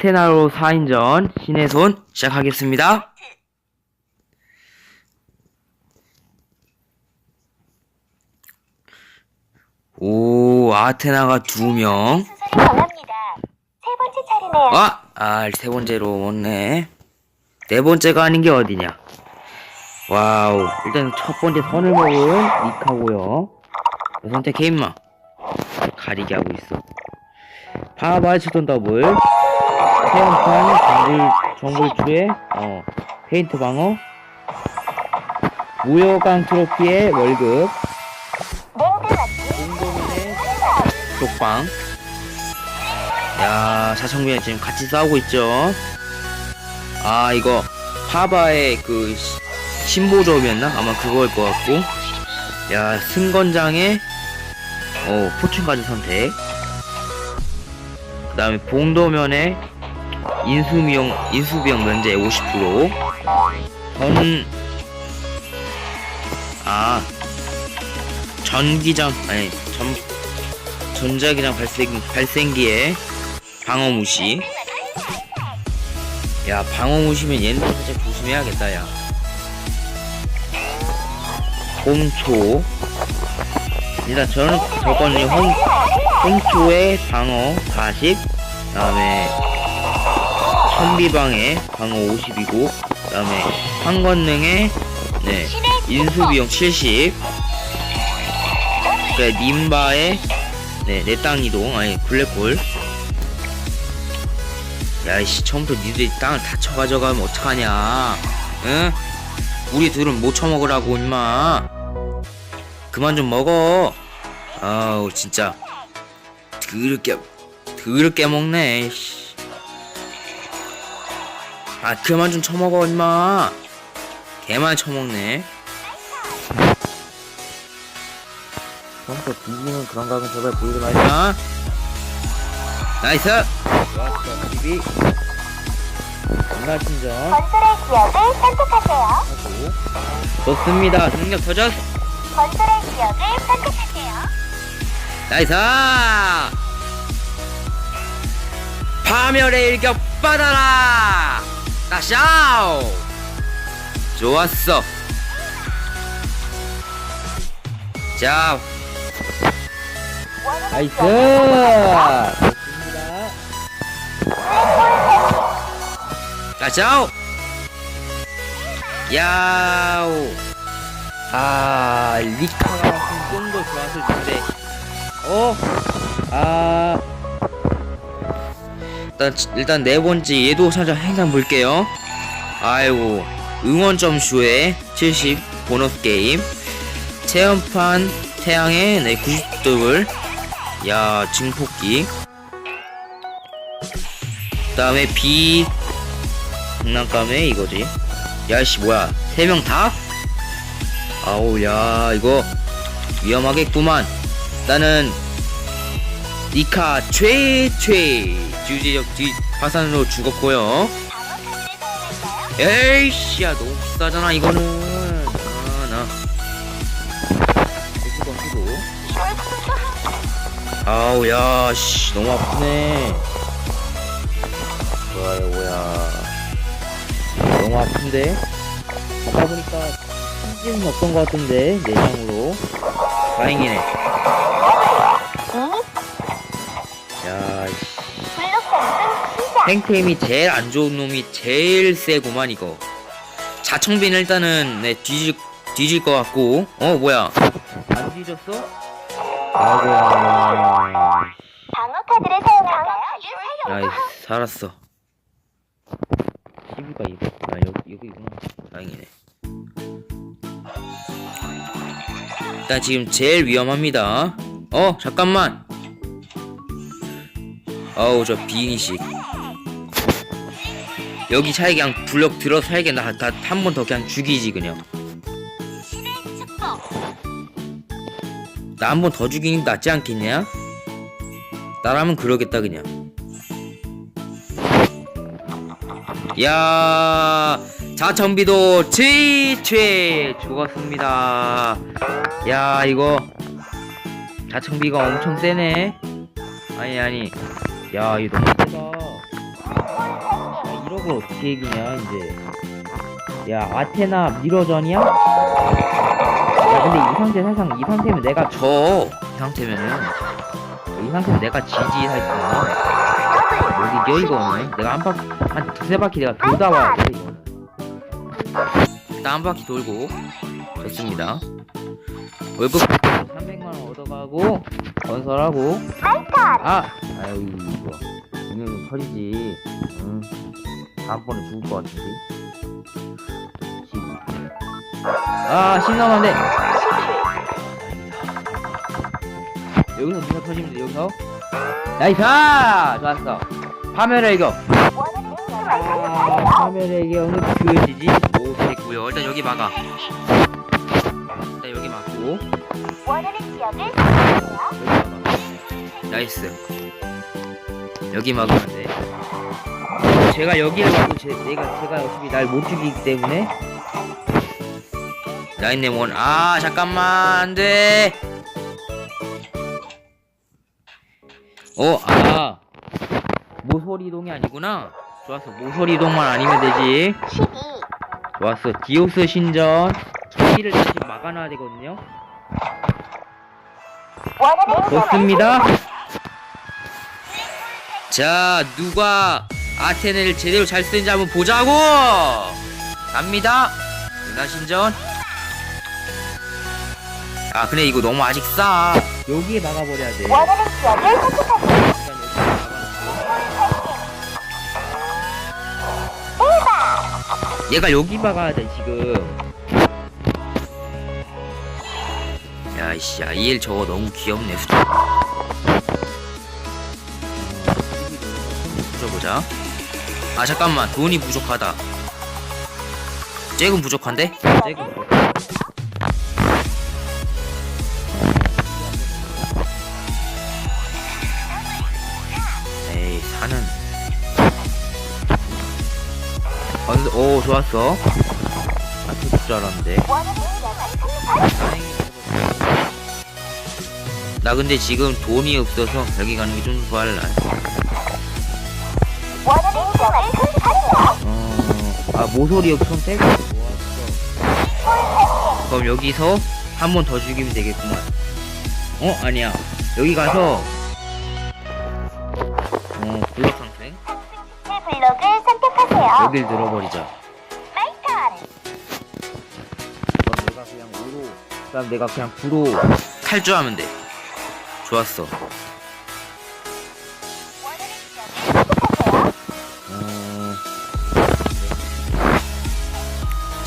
아테나로 4인전 신의 손 시작하겠습니다. 오, 아테나가 두 명. 수술이 정합니다. 세 번째 차례네요. 아, 아, 세 번째로 왔네. 네 번째가 아닌 게 어디냐? 와우, 일단 첫 번째 선을 먹은 니카고요. 두 번째 게임마. 가리게 하고 있어. 파바이 치던 더블. 태연판 정글, 정글추의, 어, 페인트 방어. 무효강 트로피의 월급. 공동의 쪽방. 야, 사청비랑 지금 같이 싸우고 있죠. 아, 이거 파바의 그 시- 신보조업이었나? 아마 그거일 것 같고. 야, 승건장의 어, 포춘까지 선택. 그 다음에 봉도면의 인수비용, 인수비용 면제 50%. 전, 아, 전기장, 아니, 전, 전자기장 발생, 발생기에 방어 무시. 야, 방어 무시면 얘는 살짝 조심해야겠다, 야. 홈초. 일단 저는, 저거는 홈, 홈초의 방어 40. 그 다음에, 선비방의 방어 50이고, 그 다음에, 황건능의, 네, 인수비용 70. 그래, 님바의, 네, 내땅 이동, 아니, 블랙홀. 야이씨, 처음부터 니들이 땅을 다 쳐가져가면 어떡하냐. 응? 우리 둘은 못 처먹으라고, 임마. 그만 좀 먹어. 아우, 진짜. 더럽게, 더럽게 먹네, 씨. 아, 그만 좀 처먹어, 임마. 개만 처먹네. 처음부터 뒤지는 그런 각은 제발 보이지 말자. 나이스! 좋았어, TV. 정말 친정. 건설의 지역을 선택하세요. 하고. 좋습니다. 능력 터졌어. 건설의 지역을 선택하세요. 나이스! 파멸의 일격 받아라! 나샤오! 좋았어. 자, 나이스! 가자오! 야오! 아, 리카가 좀더 좋았을 텐데. 어? 아. 일단, 일단 네 번째 얘도 살짝 행상 볼게요. 아이고. 응원 점수에 70 보너스 게임. 체험판 태양의 네 90dob을. 야, 증폭기. 그 다음에 비 장난감에 이거지. 야씨 뭐야? 세 명 다? 아우 야 이거 위험하겠구만. 나는 니카 최최 주제적 뒤 화산으로 죽었고요. 에이씨 야 너무 비싸잖아 이거는. 아나 수건 수도. 아우 야씨 너무 아프네. 뭐야 뭐야. 너무 아픈데? 가다 보니까 참지는 없던 것 같은데 내장으로 다행이네 탱템이 제일 안 좋은 놈이 제일 세구만 이거. 자청빈 일단은 네 뒤질 뒤질 것 같고. 어 뭐야? 안 뒤졌어? 아이고 방어 카드를 사용할까요? 나이스 살았어. 12가 이거 아 여기 여기구나. 다행이네. 일단 지금 제일 위험합니다. 어 잠깐만. 어우 저 비인식 여기 차에 그냥 블럭 들어 살게. 나한 번 더 그냥 죽이지 그냥. 나 한 번 더 죽이는 게 낫지 않겠냐? 나라면 그러겠다 그냥. 야 자청비도 최최 죽었습니다. 야 이거 자청비가 엄청 세네. 아니 아니. 야 이거 너무 세다 이걸 어떻게 이기냐 이제. 야 아테나 미러전이야? 야 근데 이 상태 사상 이 상태면 내가 져 이 상태면은. 이 상태면 내가 지지 할거야 어디 이겨 이거는 내가 한 바퀴 한 두세 바퀴 내가 돌다 와야 돼 이거는. 일단 한 바퀴 돌고. 좋습니다. 월급 300만원 얻어가고 건설하고. 아! 아유 이거. 오늘은 터지지. 응 다음번에 죽을 것 같은데 12 아, 10 남았네. 여기서 누가 터지면 돼, 여기서. 나이스! 좋았어. 파멸의 지역을 아. 파멸의 격은 그지지. 오, 됐고요. 일단 여기 막아. 일단 여기 막고. 나이스. 여기 막으면 돼. 제가 여기를 막고 제, 내가, 제가 어차피 날 못 죽이기 때문에. 나인네 원. 아, 잠깐만. 안 돼. 어, 아. 모서리동이 아니구나. 좋았어. 모서리동만 아니면 되지. 12. 좋았어. 디오스 신전. 저기를 다시 막아놔야 되거든요. 좋습니다. 자, 누가 아테네를 제대로 잘 쓰는지 한번 보자고! 갑니다. 누나 신전. 아, 근데 이거 너무 아직 싸. 여기에 막아버려야 돼. 얘가 여기 막아야 돼, 지금. 야, 이씨, 아이엘 저거 너무 귀엽네, 수저. 보자. 아, 잠깐만. 돈이 부족하다. 잭은 부족한데? 잭은 부족. 에이, 사는. 어, 오, 좋았어. 아, 죽을 줄 알았는데. 나 근데 지금 돈이 없어서 여기 가는 게좀 좋아할 어, 아, 모서리 떼고. 좋았어. 그럼 여기서 한 번 더 죽이면 되겠구만. 어? 아니야. 여기 가서, 어, 블럭 상승. 새 블록을 선택하세요. 여길 턴. 그럼 내가 그냥 오로, 그 다음 내가 그냥 구로 탈주하면 돼. 좋았어.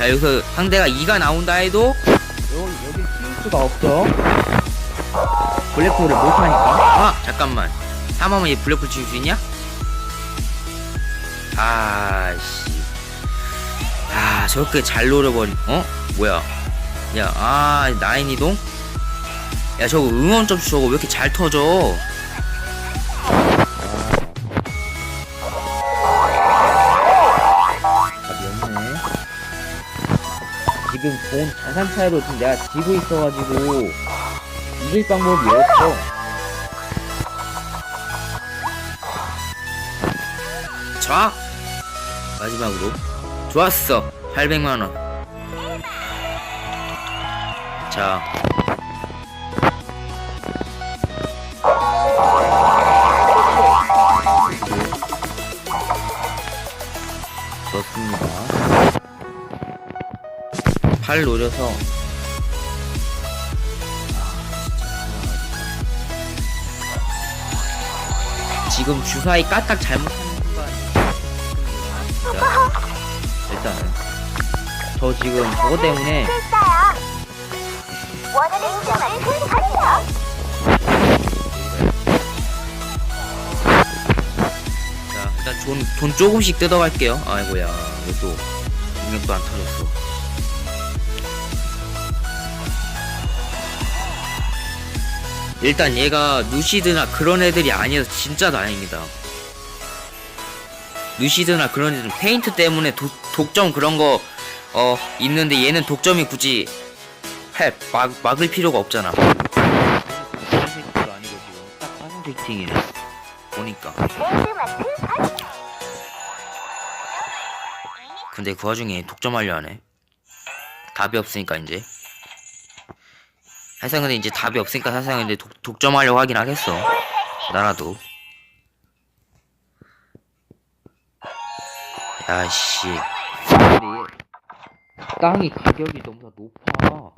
자 여기서 상대가 2가 나온다 해도 여기 여기 키울 수가 없어 블랙홀을 못 하니까 아 잠깐만 3하면 얘 블랙홀 지울 수 있냐? 아씨 아 저렇게 잘 노려버리 어? 뭐야 야아 나인 이동? 야 저거 응원 점수 저거 왜 이렇게 잘 터져 지금 돈 자산 차이로 지금 내가 지고 있어가지고 이길 방법이 없어. 자 마지막으로 좋았어 800만 원. 자. 좋습니다. 팔 노려서 지금 주사위 까딱 잘못하는 순간 자, 일단은 저 지금 저거 때문에. 자 일단 돈, 돈 조금씩 뜯어갈게요 아이고야 이것도 능력도 안 터졌어 일단 얘가 누시드나 그런 애들이 아니어서 진짜 다행이다 누시드나 그런 애들은 페인트 때문에 도, 독점 그런 거 어 있는데 얘는 독점이 굳이 해 막, 막을 필요가 없잖아 파란색도 아니고 지금 딱 파란색 팅이네 보니까. 근데 그 와중에 독점하려 하네. 답이 없으니까 이제. 사실상 근데 이제 답이 없으니까 사실상 이제 독, 독점하려고 하긴 하겠어. 나라도. 야씨. 땅이 가격이 너무 다 높아.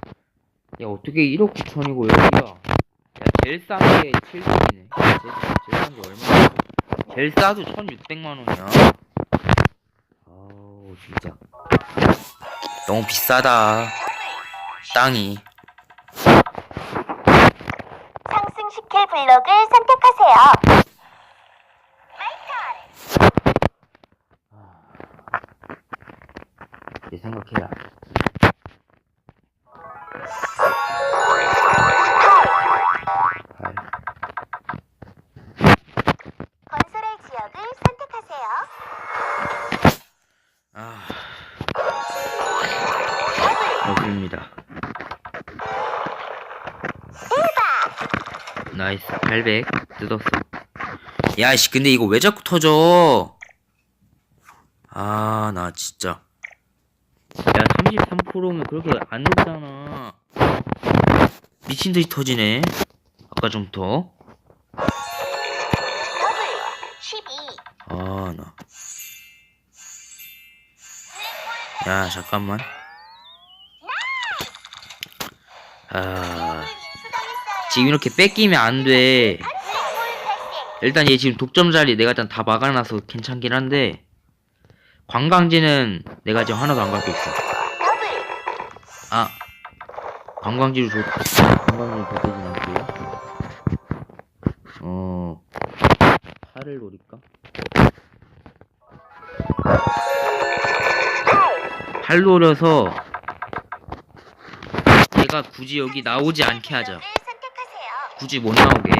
야 어떻게 1억 9천이고 여기야. 야 제일 싼 게 7천이네. 제일, 제일 싼 게 얼마야? 제일 싸도 1,600만 원이야. 아우 진짜 너무 비싸다. 땅이. 블록을 선택하세요. 내 생각해라. 800. 뜯었어. 야씨, 근데 이거 왜 자꾸 터져? 아, 나 진짜. 야, 33%면 그렇게 안 높잖아. 미친 듯이 터지네. 아까 좀 더. 더블 12. 아, 나. 야, 잠깐만. 아, 지금 이렇게 뺏기면 안 돼. 일단 얘 지금 독점 자리 내가 일단 다 막아놔서 괜찮긴 한데, 관광지는 내가 지금 하나도 안 갖고 있어. 아, 관광지로 줘, 관광지로 줬되진 않고요. 어, 팔을 노릴까? 팔 노려서 얘가 굳이 여기 나오지 않게 하자. 굳이 못 나오게.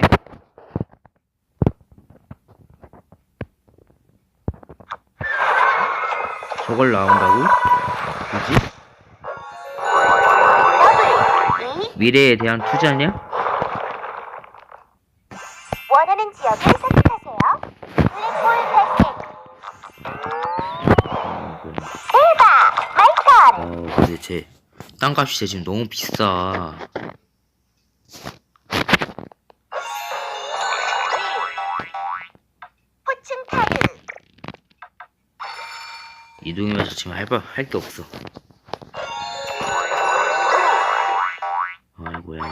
저걸 나온다고? 굳이? 더블 2. 미래에 대한 투자냐? 원하는 지역을 선택하세요. 블랙홀 패싱. 대박! 마이 턴. 어, 근데 제 땅값이 지금 너무 비싸. 이동이면서 지금 할, 할게 없어. 아이고야.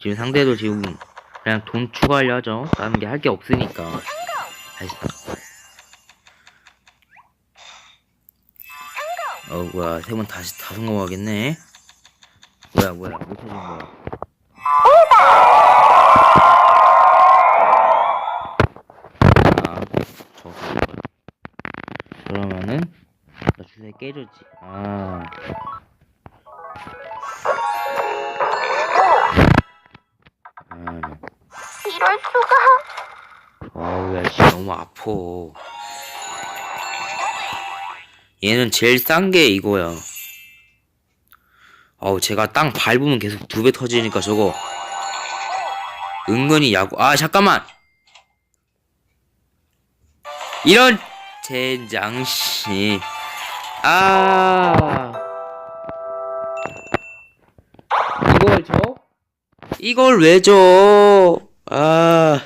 지금 상대도 지금 그냥 돈 추가하려 하죠. 다른 게 할 게 없으니까. 아이씨. 어, 뭐야. 세 번 다시 다 성공하겠네. 뭐야, 뭐야. 못 해준 거야. 아, 저 그러면은 나 주사위 깨졌지. 아. 아. 이럴 수가. 아우 야 씨, 너무 아파 얘는 제일 싼 게 이거야. 어우 제가 땅 밟으면 계속 두 배 터지니까 저거. 은근히 야구 아 잠깐만! 이런 젠장씨. 아. 이걸 줘? 이걸 왜 줘? 아